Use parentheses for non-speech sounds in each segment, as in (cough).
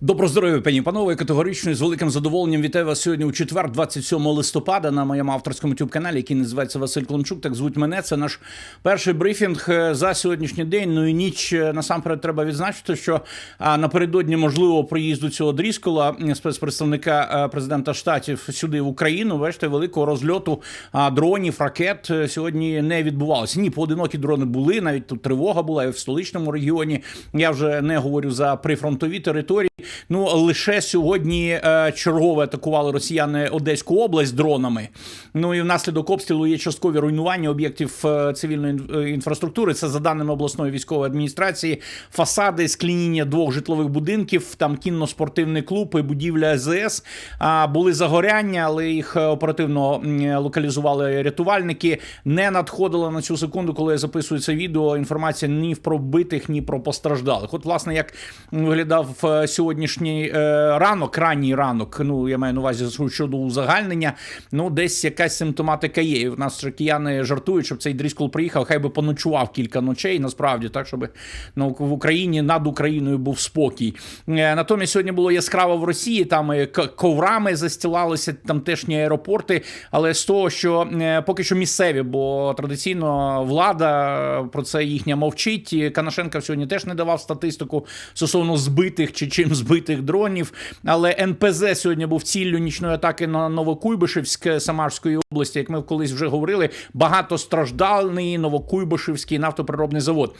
Добро здоров'я, пані і панове. Категорично і з великим задоволенням вітаю вас сьогодні у четвер, 27 листопада, на моєму авторському youtube каналі, який називається Василь Клончук. Так звуть мене. Це наш перший брифінг е, за сьогоднішній день. Ну і ніч е, насамперед треба відзначити, що напередодні можливого приїзду цього дріскола спецпредставника е, президента штатів сюди в Україну. Бачите, великого розльоту дронів, ракет сьогодні не відбувалося. Ні, поодинокі дрони були. Навіть тут тривога була і в столичному регіоні. Я вже не говорю за прифронтові території. Ну лише сьогодні е, чергове атакували росіяни Одеську область дронами. Ну і внаслідок обстрілу є часткові руйнування об'єктів е, цивільної е, інфраструктури. Це за даними обласної військової адміністрації, фасади, склініння двох житлових будинків, там кінно-спортивний клуб і будівля СЗС. А були загоряння, але їх е, оперативно локалізували рятувальники. Не надходила на цю секунду, коли я записую це відео. Інформація ні про вбитих, ні про постраждалих. От, власне, як виглядав е, сьогоднішній е, ранок, ранній ранок. Ну я маю на увазі щодо узагальнення. Ну, десь якась симптоматика є. І в нас кияни жартують, щоб цей дріскол приїхав, хай би поночував кілька ночей. Насправді, так щоб ну, в Україні над Україною був спокій. Е, Натомість сьогодні було яскраво в Росії. Там е, коврами застілалися тамтешні аеропорти. Але з того, що е, поки що місцеві, бо традиційно влада про це їхня мовчить. Канашенка сьогодні теж не давав статистику стосовно збитих чи чим збитих дронів. Але НПЗ сьогодні був ціллю нічної атаки на Новокуйбишевськ Самарської області. Як ми колись вже говорили, багато страждальний Новокуйбишевський нафтоприробний завод.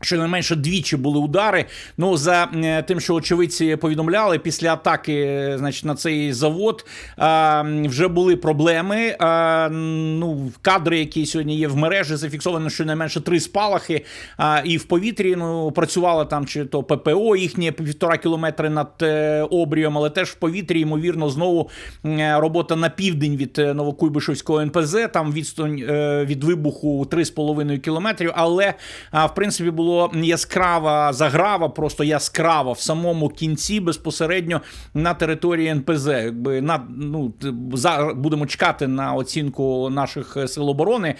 Щонайменше двічі були удари. Ну за е, тим, що очевидці повідомляли, після атаки, е, значить, на цей завод а, вже були проблеми. А, ну, кадри, які сьогодні є в мережі, зафіксовано щонайменше три спалахи. А, і в повітрі ну працювало там чи то ППО їхнє півтора кілометри над е, обрієм, але теж в повітрі, ймовірно, знову е, робота на південь від е, Новокуйбишевського НПЗ. Там відстань е, від вибуху 3,5 кілометрів. Але в принципі було яскрава заграва, просто яскрава в самому кінці безпосередньо на території НПЗ. Якби на ну за будемо чекати на оцінку наших сил оборони.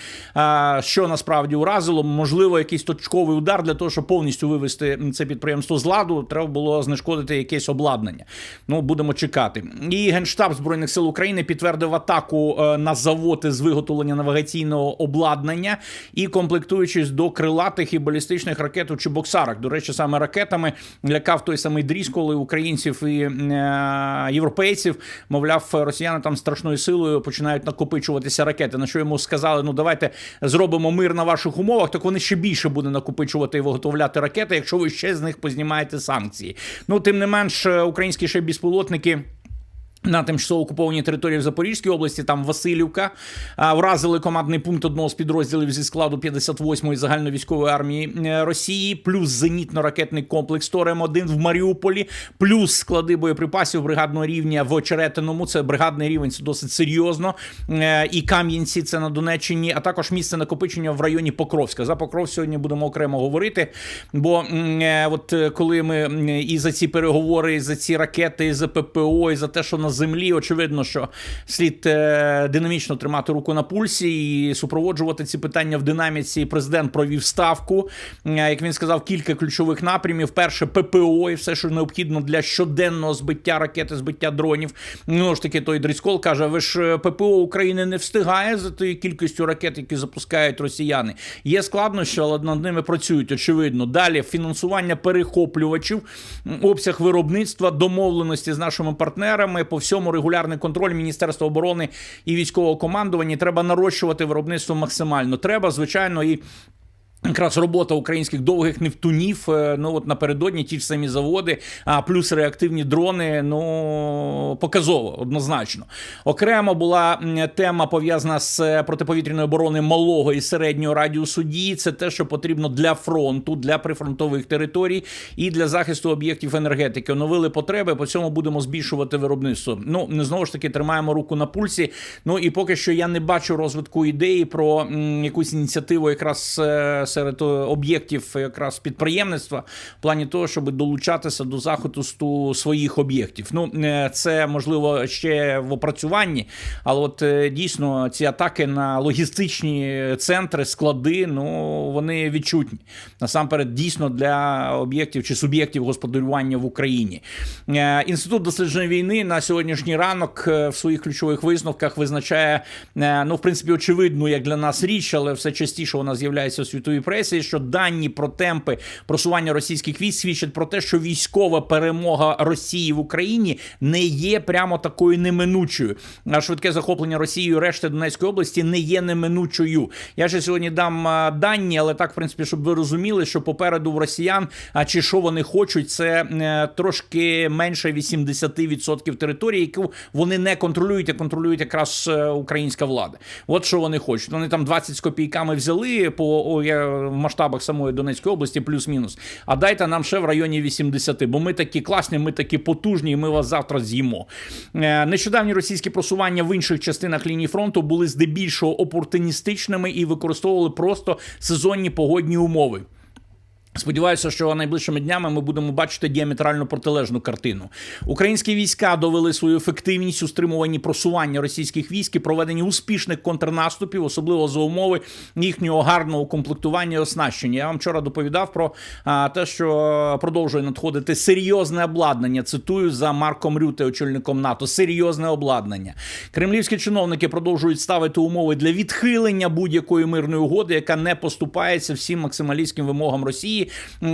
Що насправді уразило? Можливо, якийсь точковий удар для того, щоб повністю вивести це підприємство з ладу. Треба було знешкодити якесь обладнання. Ну будемо чекати. І генштаб збройних сил України підтвердив атаку е, на заводи з виготовлення навігаційного обладнання і комплектуючись до крилатих і балістичних ракет у Чебоксарах. До речі, саме ракетами лякав той самий дріз, коли українців і е, європейців, мовляв, росіяни там страшною силою починають накопичуватися ракети. На що йому сказали: ну давайте зробимо мир на ваших умовах, так вони ще більше буде накопичувати і виготовляти ракети, якщо ви ще з них познімаєте санкції. Ну тим не менш, е, українські ще безпілотники. На тимчасово окупованій території в Запорізькій області, там Васильівка, вразили командний пункт одного з підрозділів зі складу 58-ї загальновійськової армії е, Росії, плюс зенітно-ракетний комплекс Торем-1 в Маріуполі, плюс склади боєприпасів бригадного рівня в Очеретиному. Це бригадний рівень, це досить серйозно. Е, І Кам'янці, це на Донеччині, а також місце накопичення в районі Покровська. За Покров сьогодні будемо окремо говорити. Бо е, от коли ми і за ці переговори, і за ці ракети, і за ППО, і за те, що на землі, очевидно, що слід е, динамічно тримати руку на пульсі і супроводжувати ці питання в динаміці. Президент провів ставку. Е, Як він сказав, кілька ключових напрямів. Перше ППО і все, що необхідно для щоденного збиття ракети, збиття дронів. Ну ж таки, той Дріскол каже: ви ж е, ППО України не встигає за тією кількістю ракет, які запускають росіяни. Є складнощі, але над ними працюють. Очевидно. Далі фінансування перехоплювачів, обсяг виробництва, домовленості з нашими партнерами по всьому регулярний контроль Міністерства оборони і військового командування. Треба нарощувати виробництво максимально. Треба, звичайно, і. Якраз робота українських довгих нефтунів, е, ну от напередодні ті ж самі заводи, а плюс реактивні дрони. Ну показово, однозначно. Окремо була тема пов'язана з е, протиповітряною оборони малого і середнього радіусу дії. Це те, що потрібно для фронту, для прифронтових територій і для захисту об'єктів енергетики. Оновили потреби. По цьому будемо збільшувати виробництво. Ну не знову ж таки тримаємо руку на пульсі. Ну і поки що я не бачу розвитку ідеї про м, якусь ініціативу, якраз е, серед е, об'єктів якраз підприємництва в плані того, щоб долучатися до захисту своїх об'єктів. Ну е, це можливо ще в опрацюванні, але от е, дійсно ці атаки на логістичні центри, склади, ну вони відчутні насамперед дійсно для об'єктів чи суб'єктів господарювання в Україні. Інститут дослідження війни на сьогоднішній ранок в своїх ключових висновках визначає ну, в принципі, очевидну як для нас річ, але все частіше вона з'являється у світовій пресі. Що дані про темпи просування російських військ свідчать про те, що військова перемога Росії в Україні не є прямо такою неминучою. А швидке захоплення Росією решти Донецької області не є неминучою. Я ще сьогодні дам дані, але так, в принципі, щоб ви розуміли, що попереду в росіян, а чи що вони хочуть, це е, трошки менше 80% території, яку вони не контролюють, а контролюють якраз е, українська влада. От що вони хочуть. Вони там 20 з копійками взяли по в масштабах самої Донецької області, плюс-мінус. А дайте нам ще в районі 80, бо ми такі класні, ми такі потужні, і ми вас завтра з'їмо. Е, Нещодавні російські просування в інших частинах лінії фронту були здебільшого опортуністичними і використовували просто сезонні погодні умови. Сподіваюся, що найближчими днями ми будемо бачити діаметрально протилежну картину. Українські війська довели свою ефективність у стримуванні просування російських військ і проведенні успішних контрнаступів, особливо за умови їхнього гарного комплектування і оснащення. Я вам вчора доповідав про а, те, що продовжує надходити серйозне обладнання. Цитую за Марком Рюте, очільником НАТО. Серйозне обладнання. Кремлівські чиновники продовжують ставити умови для відхилення будь-якої мирної угоди, яка не поступається всім максималістським вимогам Росії.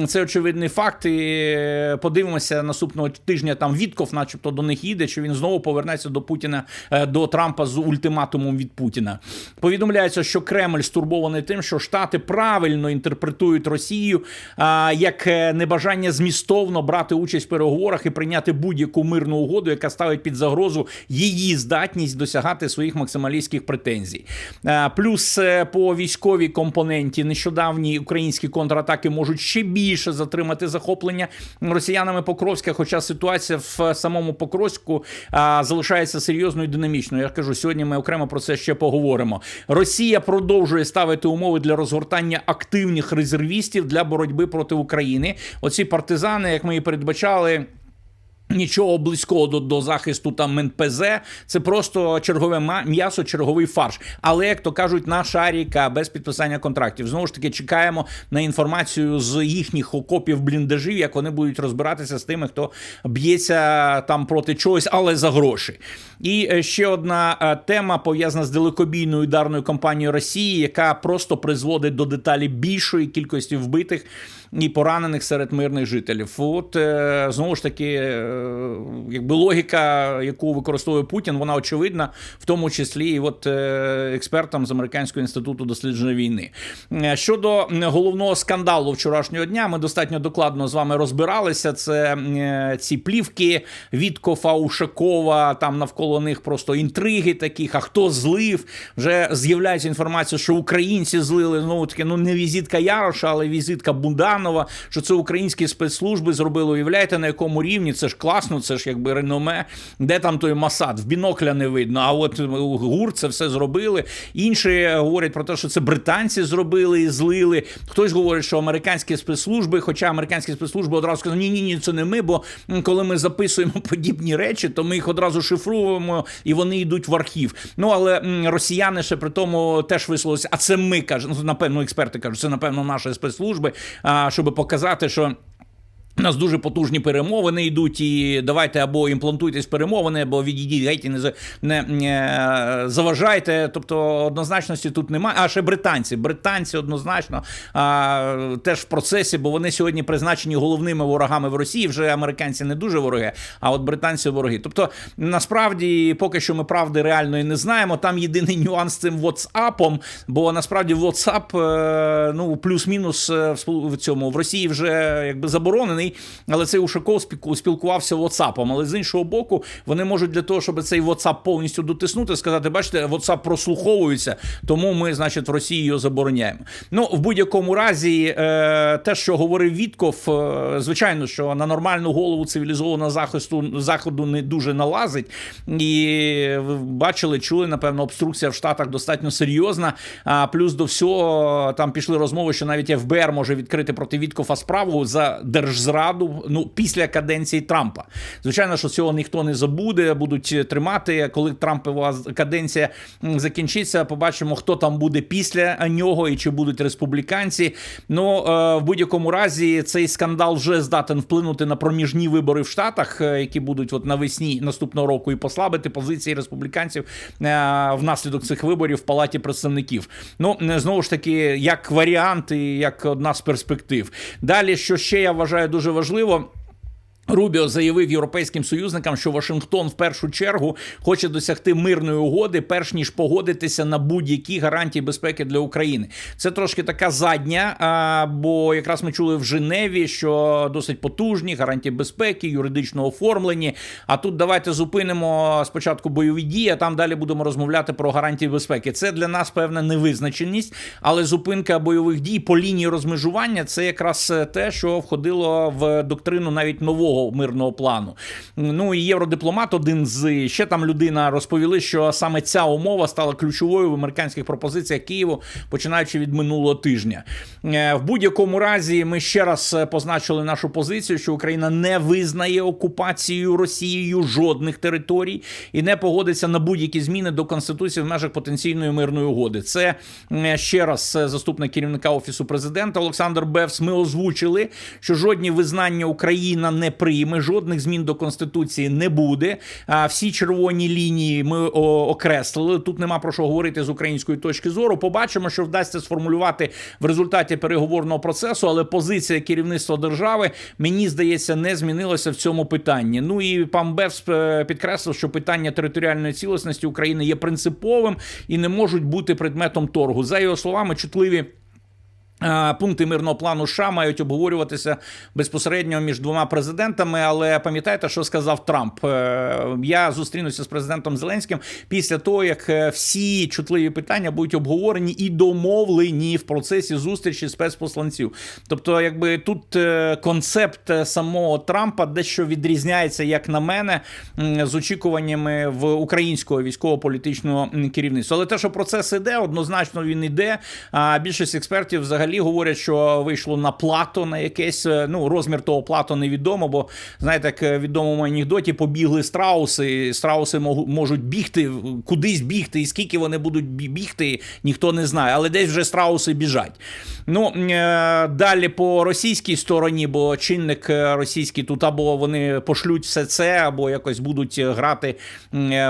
Це очевидний факт. І е, подивимося наступного тижня. Там Вітков, начебто, до них їде. Чи він знову повернеться до Путіна е, до Трампа з ультиматумом від Путіна? Повідомляється, що Кремль стурбований тим, що Штати правильно інтерпретують Росію а, як е, небажання змістовно брати участь в переговорах і прийняти будь-яку мирну угоду, яка ставить під загрозу її здатність досягати своїх максималістських претензій. Плюс по військовій компоненті нещодавні українські контратаки можуть ще більше затримати захоплення росіянами Покровська. Хоча ситуація в самому Покровську а, залишається серйозною і динамічною. Я кажу, сьогодні ми окремо про це ще поговоримо. Росія продовжує ставити умови для розгортання активних резервістів для боротьби проти України. Оці партизани, як ми і передбачали. Нічого близького до, до захисту там НПЗ, це просто чергове м'ясо, черговий фарш. Але як то кажуть, наша ріка без підписання контрактів. Знову ж таки, чекаємо на інформацію з їхніх окопів бліндажів, як вони будуть розбиратися з тими, хто б'ється там проти чогось, але за гроші. І е, ще одна е, тема пов'язана з далекобійною ударною кампанією Росії, яка просто призводить до деталі більшої кількості вбитих і поранених серед мирних жителів. От е, знову ж таки, е, якби логіка, яку використовує Путін, вона очевидна, в тому числі і от е, експертам з американського інституту дослідження війни. Щодо головного скандалу вчорашнього дня, ми достатньо докладно з вами розбиралися. Це ці плівки Віткофа, Ушакова, там навколо них просто інтриги таких. А хто злив? Вже з'являється інформація, що українці злили знову таки, ну не візитка Яроша, але візитка Буданова, що це українські спецслужби зробили. Уявляєте, на якому рівні? Це ж класно, це ж якби реноме. Де там той Масад? В бінокля не видно. А от ГУР це все зробили. Інші говорять про те, що це британці зробили і злили. Хтось говорить, що американські спецслужби, хоча американські спецслужби одразу сказали, ні, ні, ні, це не ми. Бо коли ми записуємо (laughs) подібні речі, то ми їх одразу шифруємо і вони йдуть в архів. Ну але росіяни ще при тому теж висловилися, а це ми кажуть, ну, напевно, експерти кажуть, це напевно наші спецслужби, а, щоб показати, що. У нас дуже потужні перемовини йдуть, і давайте або імплантуйтесь перемовини, або відійдіть не, не, не заважайте. Тобто однозначності тут немає. А ще британці. Британці однозначно а, теж в процесі, бо вони сьогодні призначені головними ворогами в Росії. Вже американці не дуже вороги, а от британці вороги. Тобто, насправді, поки що ми правди реальної не знаємо. Там єдиний нюанс з цим WhatsApp, бо насправді WhatsApp, е, ну плюс-мінус е, в цьому в Росії вже якби заборонений. Впевнений, але цей Ушаков спілкувався WhatsApp. Але з іншого боку, вони можуть для того, щоб цей WhatsApp повністю дотиснути, сказати: бачите, WhatsApp прослуховується, тому ми, значить, в Росії його забороняємо. Ну, в будь-якому разі, е, те, що говорив Вітков, е, звичайно, що на нормальну голову цивілізованого захисту заходу не дуже налазить. І ви бачили, чули, напевно, обструкція в Штатах достатньо серйозна. А плюс до всього там пішли розмови, що навіть ФБР може відкрити проти Віткофа справу за держзраду ну, після каденції Трампа. Звичайно, що цього ніхто не забуде, будуть тримати. Коли Трампова каденція закінчиться, побачимо, хто там буде після нього і чи будуть республіканці. Ну е, в будь-якому разі цей скандал вже здатен вплинути на проміжні вибори в Штатах, е, які будуть от навесні наступного року, і послабити позиції республіканців е, внаслідок цих виборів в палаті представників. Ну е, знову ж таки, як варіант і як одна з перспектив. Далі, що ще я вважаю дуже важливо. Рубіо заявив європейським союзникам, що Вашингтон в першу чергу хоче досягти мирної угоди, перш ніж погодитися на будь-які гарантії безпеки для України. Це трошки така задня, бо якраз ми чули в Женеві, що досить потужні гарантії безпеки, юридично оформлені. А тут давайте зупинимо спочатку бойові дії, а там далі будемо розмовляти про гарантії безпеки. Це для нас певна невизначеність, але зупинка бойових дій по лінії розмежування це якраз те, що входило в доктрину навіть нового мирного плану. Ну і євродипломат, один з ще там людина розповіли, що саме ця умова стала ключовою в американських пропозиціях Києву, починаючи від минулого тижня. Е, В будь-якому разі ми ще раз е, позначили нашу позицію, що Україна не визнає окупацією Росією жодних територій і не погодиться на будь-які зміни до конституції в межах потенційної мирної угоди. Це е, ще раз заступник керівника офісу президента Олександр Бевс. Ми озвучили, що жодні визнання Україна не прийме, жодних змін до конституції не буде. А всі червоні лінії ми окреслили. Тут нема про що говорити з української точки зору. Побачимо, що вдасться сформулювати в результаті переговорного процесу, але позиція керівництва держави мені здається не змінилася в цьому питанні. Ну і пан Бевс е, підкреслив, що питання територіальної цілісності України є принциповим і не можуть бути предметом торгу. За його словами, чутливі. Пункти мирного плану США мають обговорюватися безпосередньо між двома президентами. Але пам'ятаєте, що сказав Трамп? Е, Я зустрінуся з президентом Зеленським після того, як е, всі чутливі питання будуть обговорені і домовлені в процесі зустрічі спецпосланців. Тобто, якби тут е, концепт самого Трампа дещо відрізняється, як на мене, з очікуваннями в українського військово-політичного керівництва. Але те, що процес іде, однозначно він іде. А більшість експертів взагалі говорять, що вийшло на плато на якесь. е, Ну, розмір того плато невідомо, бо знаєте, як е, відомому анекдоті побігли страуси. Страуси можуть бігти кудись бігти, і скільки вони будуть бігти, ніхто не знає. Але десь вже страуси біжать. Ну е, далі по російській стороні, бо чинник російський тут або вони пошлють все це, або якось будуть грати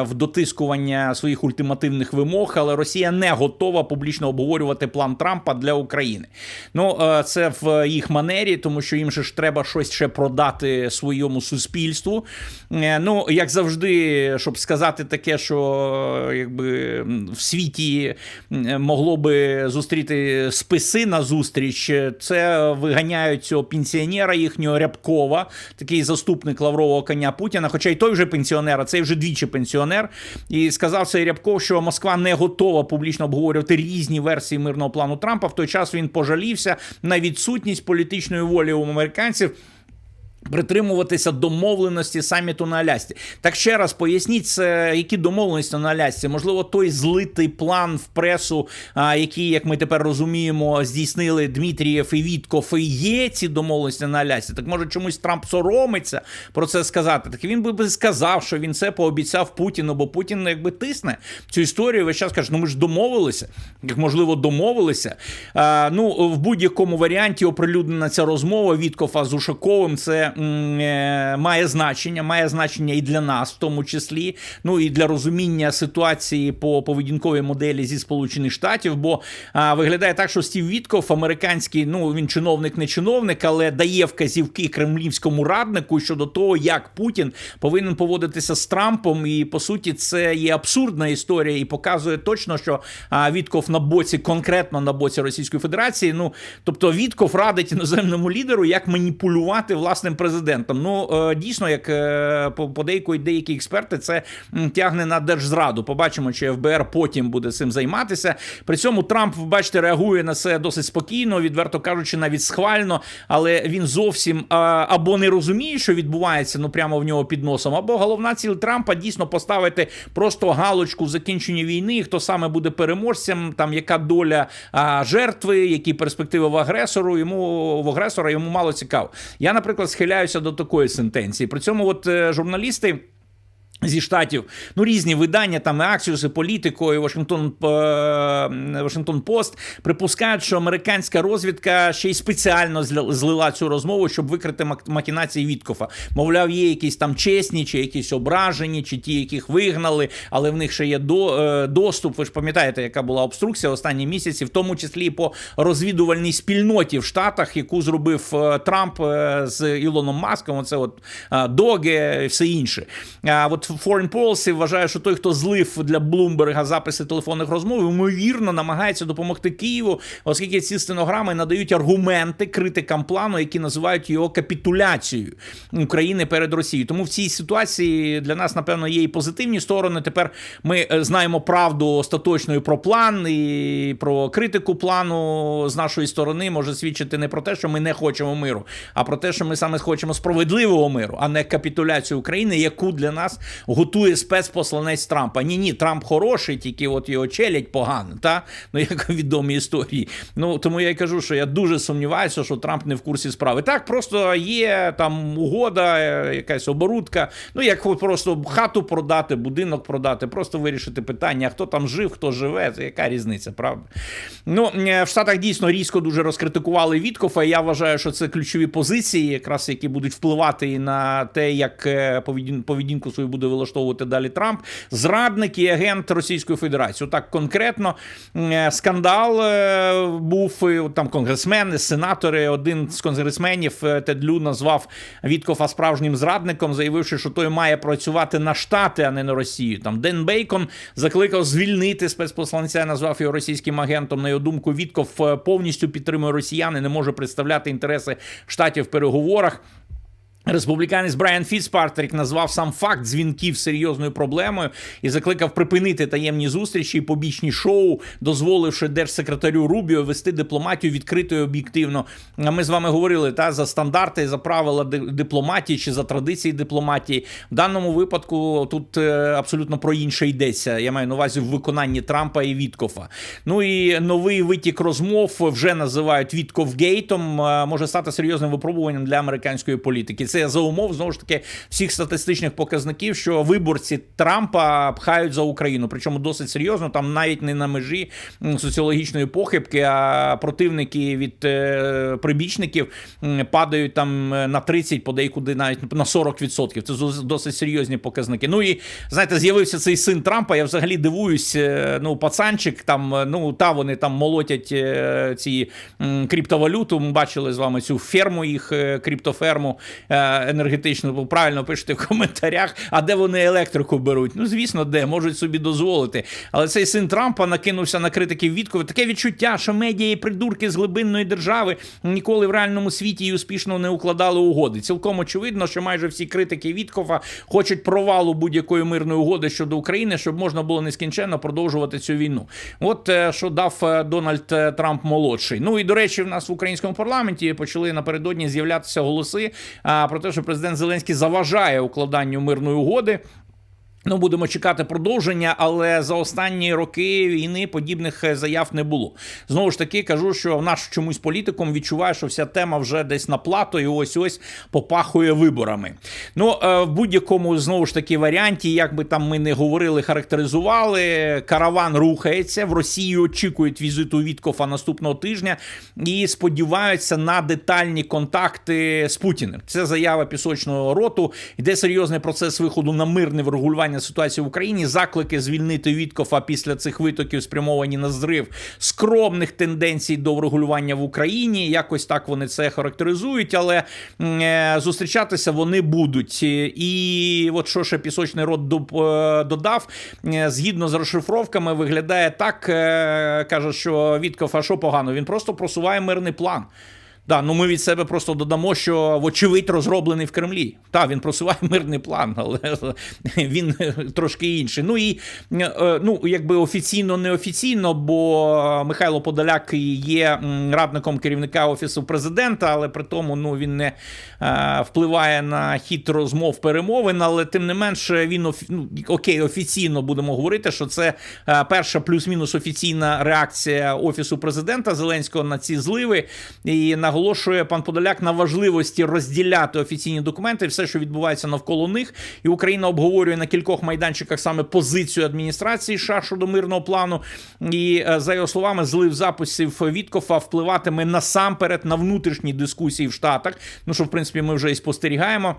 в дотискування своїх ультимативних вимог. Але Росія не готова публічно обговорювати план Трампа для України. Ну е, це в їх манері, тому що їм же ж треба щось ще продати своєму суспільству. Е, Ну, як завжди, щоб сказати таке, що е, якби в світі могло би зустріти списи на зустріч, це виганяють цього пенсіонера їхнього Рябкова, такий заступник лаврового коня Путіна. Хоча й той вже пенсіонер, а цей вже двічі пенсіонер. І сказав цей Рябков, що Москва не готова публічно обговорювати різні версії мирного плану Трампа. В той час він пожалівся на відсутність політичної волі у американців. Притримуватися домовленості саміту на Алясці. Так ще раз поясніть, які домовленості на Алясці. Можливо, той злитий план в пресу, який, як ми тепер розуміємо, здійснили Дмитрієв і Вітков, і є ці домовленості на Алясці. Так може чомусь Трамп соромиться про це сказати. Так він би сказав, що він це пообіцяв Путіну, бо Путін якби тисне цю історію. Весь час каже, ну ми ж домовилися, як можливо, домовилися. А, ну в будь-якому варіанті оприлюднена ця розмова Віткофа з Ушаковим. Це е, має значення, має значення і для нас, в тому числі, ну і для розуміння ситуації по поведінковій моделі зі Сполучених Штатів. Бо а, виглядає так, що Стів Вітков, американський, ну він чиновник, не чиновник, але дає вказівки кремлівському раднику щодо того, як Путін повинен поводитися з Трампом. І по суті, це є абсурдна історія і показує точно, що а, Вітков на боці, конкретно на боці Російської Федерації. Ну тобто, Вітков радить іноземному лідеру, як маніпулювати власним президентом. Ну е, дійсно, як е, подейкують деякі експерти, це тягне на держзраду. Побачимо, чи ФБР потім буде цим займатися. При цьому Трамп, бачите, реагує на це досить спокійно, відверто кажучи, навіть схвально, але він зовсім або не розуміє, що відбувається ну прямо в нього під носом, або головна ціль Трампа дійсно поставити просто галочку в закінченні війни. Хто саме буде переможцем, там яка доля жертви, які перспективи в агресору. Йому в агресора йому мало цікаво. Я, наприклад, схиляюся до такої сентенції. При цьому, от е, журналісти. Зі штатів ну різні видання, там і Axios, і Політико, і Вашингтон е, Вашингтон Пост припускають, що американська розвідка ще й спеціально злила цю розмову, щоб викрити махінації Віткофа. Мовляв, є якісь там чесні, чи якісь ображені, чи ті, яких вигнали, але в них ще є до, е, доступ. Ви ж пам'ятаєте, яка була обструкція останні місяці, в тому числі і по розвідувальній спільноті в Штатах, яку зробив е, Трамп з Ілоном Маском. Оце от Доге і все інше. А от Foreign Policy вважає, що той, хто злив для Блумберга записи телефонних розмов, ймовірно намагається допомогти Києву, оскільки ці стенограми надають аргументи критикам плану, які називають його капітуляцією України перед Росією. Тому в цій ситуації для нас, напевно, є і позитивні сторони. Тепер ми е, знаємо правду остаточною про план і про критику плану з нашої сторони може свідчити не про те, що ми не хочемо миру, а про те, що ми саме хочемо справедливого миру, а не капітуляцію України, яку для нас готує спецпосланець Трампа. Ні, ні, Трамп хороший, тільки от його челять погано, та ну як в відомій історії. Ну тому я й кажу, що я дуже сумніваюся, що Трамп не в курсі справи. Так, просто є там угода, е, якась оборудка. Ну як просто хату продати, будинок продати, просто вирішити питання, хто там жив, хто живе. Це яка різниця, правда? Ну е, в Штатах дійсно різко дуже розкритикували Віткофа. Я вважаю, що це ключові позиції, якраз які будуть впливати і на те, як е, поведінку свою буде вилаштовувати далі Трамп. Зрадник і агент Російської Федерації. Отак конкретно е, скандал е, був там конгресмени, сенатори. Один з конгресменів е, Тед Лю назвав Віткофа справжнім зрадником, заявивши, що той має працювати на штати, а не на Росію. Там Ден Бейкон закликав звільнити спецпосланця, назвав його російським агентом. На його думку, Вітков повністю підтримує росіян і не може представляти інтереси штатів в переговорах. Республіканець Брайан Фіцпартрік назвав сам факт дзвінків серйозною проблемою і закликав припинити таємні зустрічі і побічні шоу, дозволивши держсекретарю Рубіо вести дипломатію відкрито і об'єктивно. Ми з вами говорили та за стандарти, за правила дипломатії чи за традиції дипломатії. В даному випадку тут е, абсолютно про інше йдеться. Я маю на увазі в виконанні Трампа і Віткофа. Ну і новий витік розмов вже називають Віткофгейтом. е, Може стати серйозним випробуванням для американської політики. Це за умов знову ж таки всіх статистичних показників, що виборці Трампа пхають за Україну. Причому досить серйозно, там навіть не на межі соціологічної похибки, а противники від е, прибічників падають там е, на 30, подейкуди навіть на 40%. Це досить серйозні показники. Ну і знаєте, з'явився цей син Трампа. Я взагалі дивуюсь. е, Ну, пацанчик там, ну та вони там молотять ці криптовалюту. Ми бачили з вами цю ферму, їх криптоферму енергетичну. Ви правильно пишете в коментарях. А де вони електрику беруть? Ну, звісно, де можуть собі дозволити. Але цей син Трампа накинувся на критиків Віткова. Таке відчуття, що медіа і придурки з глибинної держави ніколи в реальному світі і успішно не укладали угоди. Цілком очевидно, що майже всі критики Віткова хочуть провалу будь-якої мирної угоди щодо України, щоб можна було нескінченно продовжувати цю війну. От е, що дав е, Дональд е, Трамп молодший. Ну і до речі, в нас в українському парламенті почали напередодні з'являтися голоси про те, що президент Зеленський заважає укладанню мирної угоди. Ну, будемо чекати продовження, але за останні роки війни подібних е, заяв не було. Знову ж таки, кажу, що наш чомусь політиком відчуває, що вся тема вже десь на плато і ось ось попахує виборами. Ну, е, в будь-якому знову ж таки варіанті, як би там ми не говорили, характеризували, караван рухається в Росії. Очікують візиту Віткофа наступного тижня і сподіваються на детальні контакти з Путіним. Це заява пісочного роту. Йде серйозний процес виходу на мирне врегулювання ситуації в Україні. Заклики звільнити Віткофа після цих витоків спрямовані на зрив скромних тенденцій до врегулювання в Україні. Якось так вони це характеризують, але е, зустрічатися вони будуть. І от що ще пісочний рот е, додав, е, згідно з розшифровками, виглядає так, каже, що Вітков, а що погано? Він просто просуває мирний план. Да, ну ми від себе просто додамо, що вочевидь розроблений в Кремлі. Так, він просуває (laughs) мирний план, але (laughs) він трошки інший. Ну і е, ну, якби офіційно, неофіційно, бо Михайло Подоляк є радником керівника офісу президента, але при тому ну, він не е, впливає на хід розмов перемовин. Але тим не менше, він офі- ну, окей, офіційно будемо говорити, що це е, перша плюс-мінус офіційна реакція офісу президента Зеленського на ці зливи. І наголошує пан Подоляк на важливості розділяти офіційні документи, все, що відбувається навколо них. І Україна обговорює на кількох майданчиках саме позицію адміністрації США щодо мирного плану. І е, за його словами, злив записів Віткофа впливатиме насамперед на внутрішні дискусії в Штатах. Ну що в принципі ми вже і спостерігаємо.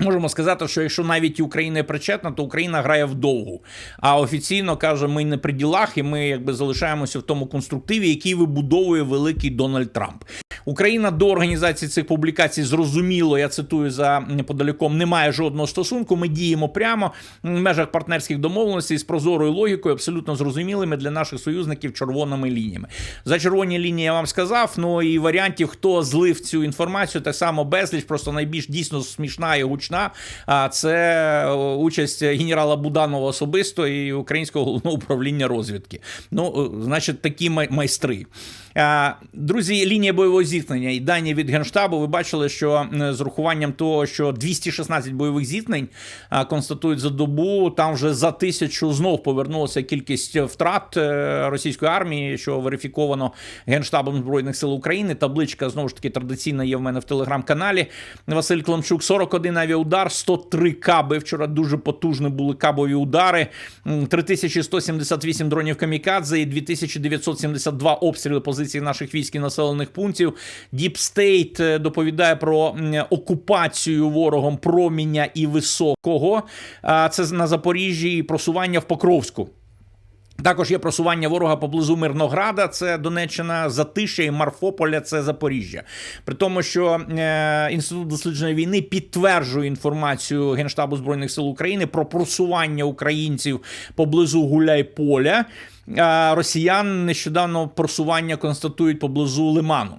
Можемо сказати, що якщо навіть Україна причетна, то Україна грає вдовгу. А офіційно каже, ми не при ділах, і ми якби залишаємося в тому конструктиві, який вибудовує великий Дональд Трамп. Україна до організації цих публікацій зрозуміло, я цитую за неподаліком, не має жодного стосунку. Ми діємо прямо в межах партнерських домовленостей з прозорою логікою, абсолютно зрозумілими для наших союзників червоними лініями. За червоні лінії я вам сказав. Ну і варіантів, хто злив цю інформацію, так само безліч, просто найбільш дійсно смішна і гучна. А це е, участь генерала Буданова особисто і українського головного управління розвідки. Ну, е, значить, такі майстри. Друзі, лінія бойового зіткнення і дані від Генштабу. Ви бачили, що з урахуванням того, що 216 бойових зіткнень констатують за добу. Там вже за тисячу знов повернулася кількість втрат е, російської армії, що верифіковано Генштабом Збройних сил України. Табличка знову ж таки традиційна є в мене в телеграм-каналі. Василь Климчук, 41 авіаудар, 103 каби. Вчора дуже потужні були кабові удари. М, 3178 дронів камікадзе і 2972 обстріли позицій наших військ і населених пунктів. Діпстейт доповідає про окупацію ворогом проміння і високого. Це на Запоріжжі і просування в Покровську. Також є просування ворога поблизу Мирнограда, це Донеччина, Затишя і Марфополя, це Запоріжжя. При тому, що е, інститут дослідження війни підтверджує інформацію Генштабу збройних сил України про просування українців поблизу Гуляйполя. Росіян нещодавно просування констатують поблизу Лиману.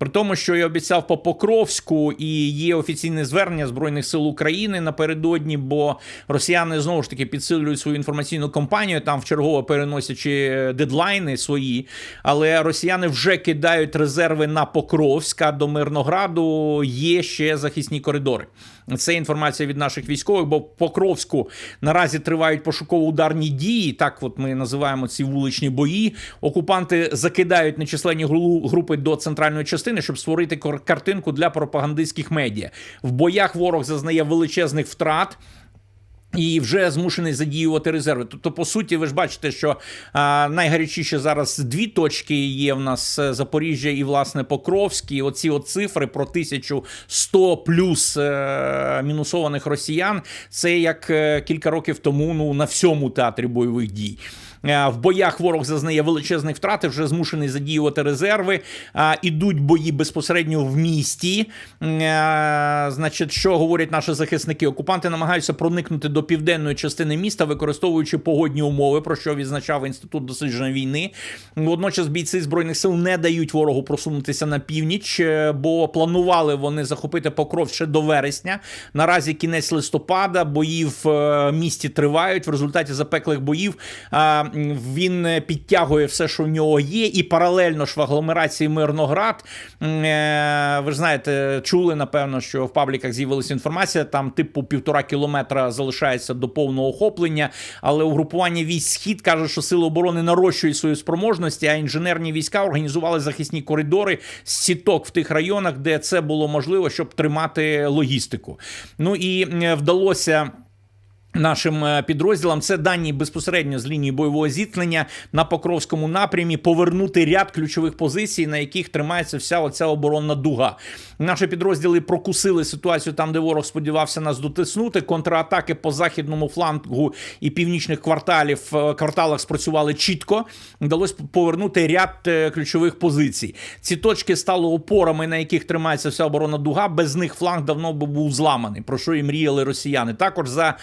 При тому, що я обіцяв по Покровську, і є офіційне звернення Збройних сил України напередодні, бо росіяни знову ж таки підсилюють свою інформаційну кампанію, там вчергово переносячи дедлайни свої. Але росіяни вже кидають резерви на Покровська до Мирнограду є ще захисні коридори. Це інформація від наших військових, бо в Покровську наразі тривають пошуково-ударні дії. Так, от ми називаємо ці вуличні бої. Окупанти закидають нечисленні гру- групи до центральної частини, щоб створити картинку для пропагандистських медіа. В боях ворог зазнає величезних втрат. І вже змушений задіювати резерви. Тобто, по суті, ви ж бачите, що а, найгарячіше зараз дві точки є в нас е, Запоріжжя і власне Покровські. Оці от цифри про 1100 плюс е, мінусованих росіян. Це як е, кілька років тому ну на всьому театрі бойових дій. Е, В боях ворог зазнає величезних втрат, вже змушений задіювати резерви. А, Ідуть бої безпосередньо в місті. Е, Значить, що говорять наші захисники? Окупанти намагаються проникнути до південної частини міста, використовуючи погодні умови, про що відзначав інститут дослідження війни. Водночас бійці збройних сил не дають ворогу просунутися на північ, е, бо планували вони захопити покров ще до вересня. Наразі кінець листопада бої в е, місті тривають. В результаті запеклих боїв е, він е, підтягує все, що в нього є, і паралельно ж в агломерації Мирноград. е, Ви ж знаєте, чули напевно, що в пабліках з'явилася інформація. Там, типу, півтора кілометра залишається до повного охоплення. Але угрупування військ схід каже, що сили оборони нарощують свої спроможності, а інженерні війська організували захисні коридори з сіток в тих районах, де це було можливо, щоб тримати логістику. Ну і е, вдалося. Нашим е, підрозділам це дані безпосередньо з лінії бойового зіткнення на Покровському напрямі повернути ряд ключових позицій, на яких тримається вся оця оборонна дуга. Наші підрозділи прокусили ситуацію там, де ворог сподівався нас дотиснути. Контратаки по західному флангу і північних кварталів е, кварталах спрацювали чітко. Вдалося повернути ряд е, ключових позицій. Ці точки стали опорами, на яких тримається вся оборонна дуга. Без них фланг давно був зламаний. Про що і мріяли росіяни. Також за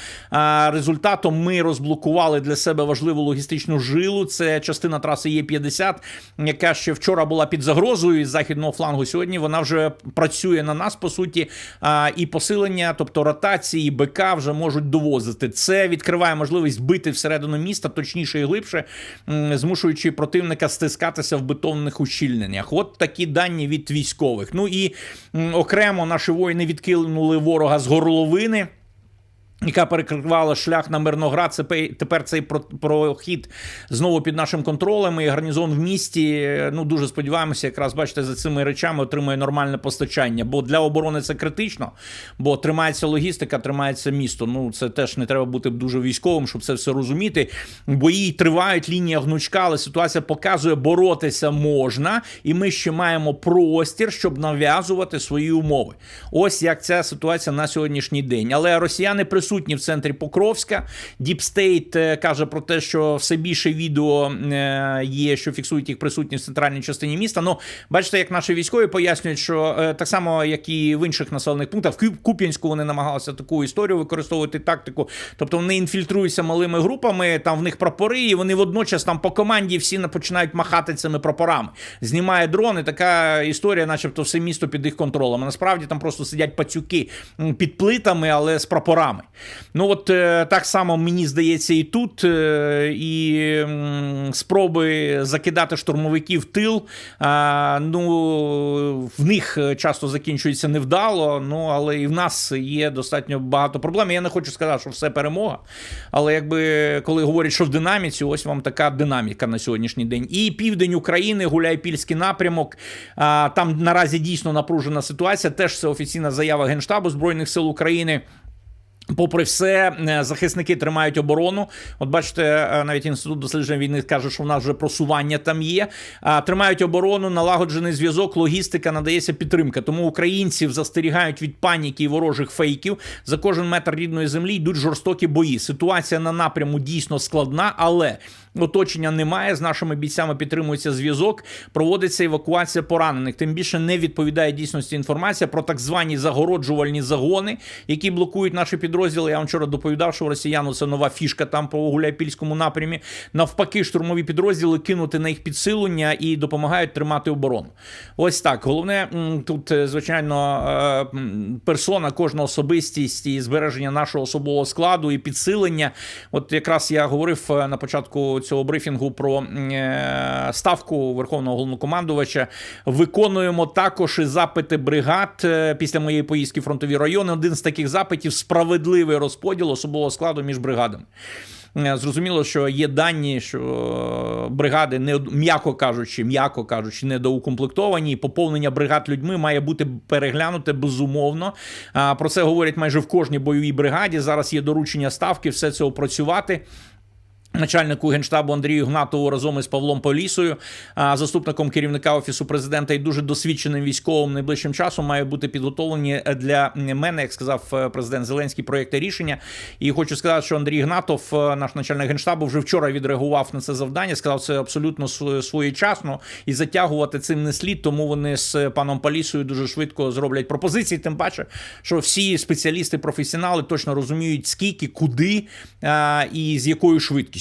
результатом ми розблокували для себе важливу логістичну жилу. Це частина траси Є-50, яка ще вчора була під загрозою із західного флангу. Сьогодні вона вже працює на нас, по суті, і посилення, тобто ротації, БК вже можуть довозити. Це відкриває можливість бити всередину міста, точніше і глибше, змушуючи противника стискатися в бетонних ущільненнях. От такі дані від військових. Ну і окремо наші воїни відкинули ворога з горловини яка перекривала шлях на Мирноград. Це тепер цей прохід знову під нашим контролем. І гарнізон в місті. Ну дуже сподіваємося, якраз бачите, за цими речами отримує нормальне постачання. Бо для оборони це критично, бо тримається логістика, тримається місто. Ну це теж не треба бути дуже військовим, щоб це все розуміти. Бої тривають, лінія гнучка, але ситуація показує, боротися можна, і ми ще маємо простір, щоб нав'язувати свої умови. Ось як ця ситуація на сьогоднішній день. Але росіяни присутні в центрі Покровська. Діпстейт каже про те, що все більше відео е, є, що фіксують їх присутність в центральній частині міста. Ну, бачите, як наші військові пояснюють, що е, так само, як і в інших населених пунктах, в Куп'янську вони намагалися таку історію використовувати тактику. Тобто вони інфільтруються малими групами, там в них прапори, і вони водночас там по команді всі на- починають махати цими прапорами. Знімає дрон, і така історія, начебто, все місто під їх контролем. А насправді там просто сидять пацюки під плитами, але з прапорами. Ну от е, так само мені здається, і тут е, і спроби закидати штурмовиків в тил. Ну в них часто закінчується невдало. Ну але і в нас є достатньо багато проблем. Я не хочу сказати, що все перемога. Але якби коли говорять, що в динаміці, ось вам така динаміка на сьогоднішній день. І південь України, Гуляйпільський напрямок. Там наразі дійсно напружена ситуація. Теж це офіційна заява Генштабу Збройних сил України. Попри все, е, захисники тримають оборону. От бачите, е, навіть інститут досліджень війни каже, що в нас вже просування там є. Тримають оборону, налагоджений зв'язок, логістика надається підтримка. Тому українців застерігають від паніки і ворожих фейків. За кожен метр рідної землі йдуть жорстокі бої. Ситуація на напряму дійсно складна, але оточення немає. З нашими бійцями підтримується зв'язок. Проводиться евакуація поранених. Тим більше не відповідає дійсності інформація про так звані загороджувальні загони, які блокують наші підрозділи. Я вам вчора доповідав, що у росіян це нова фішка там по Гуляйпільському напрямі. Навпаки, штурмові підрозділи кинути на їх підсилення і допомагають тримати оборону. Ось так. Головне тут, е, звичайно, е, персона, кожна особистість і збереження нашого особового складу і підсилення. От якраз я говорив е, на початку цього брифінгу про е, ставку Верховного головнокомандувача. Виконуємо також і запити бригад е, після моєї поїздки в фронтові райони. Один з таких запитів справедливий розподіл особового складу між бригадами. Е, Зрозуміло, що є дані, що бригади не м'яко кажучи, м'яко кажучи, недоукомплектовані. Поповнення бригад людьми має бути переглянуте безумовно. Про це говорять майже в кожній бойовій бригаді. Зараз є доручення ставки, все це опрацювати. Начальнику генштабу Андрію Гнатову разом із Павлом Полісою, заступником керівника офісу президента і дуже досвідченим військовим найближчим часом мають бути підготовлені для мене, як сказав е, президент Зеленський, проєкти рішення. І хочу сказати, що Андрій Гнатов, е, наш начальник генштабу, вже вчора відреагував на це завдання. Сказав, це абсолютно св- своєчасно і затягувати цим не слід. Тому вони з паном Полісою дуже швидко зроблять пропозиції. Тим паче, що всі спеціалісти, професіонали точно розуміють, скільки, куди і з якою швидкістю.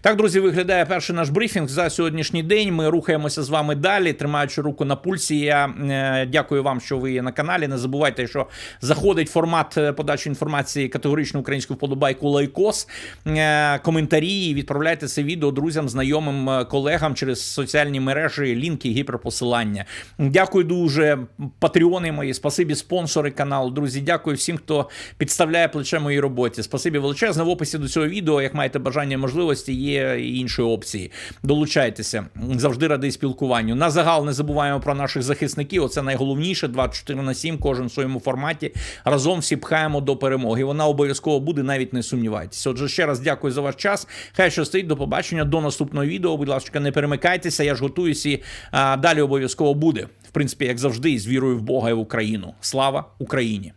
Так, друзі, виглядає перший наш брифінг за сьогоднішній день. Ми рухаємося з вами далі, тримаючи руку на пульсі. Я е, дякую вам, що ви є на каналі. Не забувайте, що заходить формат е, подачі інформації категорично українську вподобайку лайкос, е, коментарі. Відправляйте це відео друзям, знайомим, колегам через соціальні мережі, лінки, гіперпосилання. Дякую дуже, патреони мої. Спасибі, спонсори каналу. Друзі, дякую всім, хто підставляє плече моїй роботі. Спасибі величезне. В описі до цього відео, як маєте бажання можливості, є і інші опції. Долучайтеся. Завжди радий спілкуванню. На загал не забуваємо про наших захисників. Оце найголовніше. 24 на 7, кожен в своєму форматі. Разом всі пхаємо до перемоги. Вона обов'язково буде, навіть не сумнівайтеся. Отже, ще раз дякую за ваш час. Хай щастить, до побачення, до наступного відео. Будь ласка, не перемикайтеся. Я ж готуюся і а, далі обов'язково буде. В принципі, як завжди, з вірою в Бога і в Україну. Слава Україні!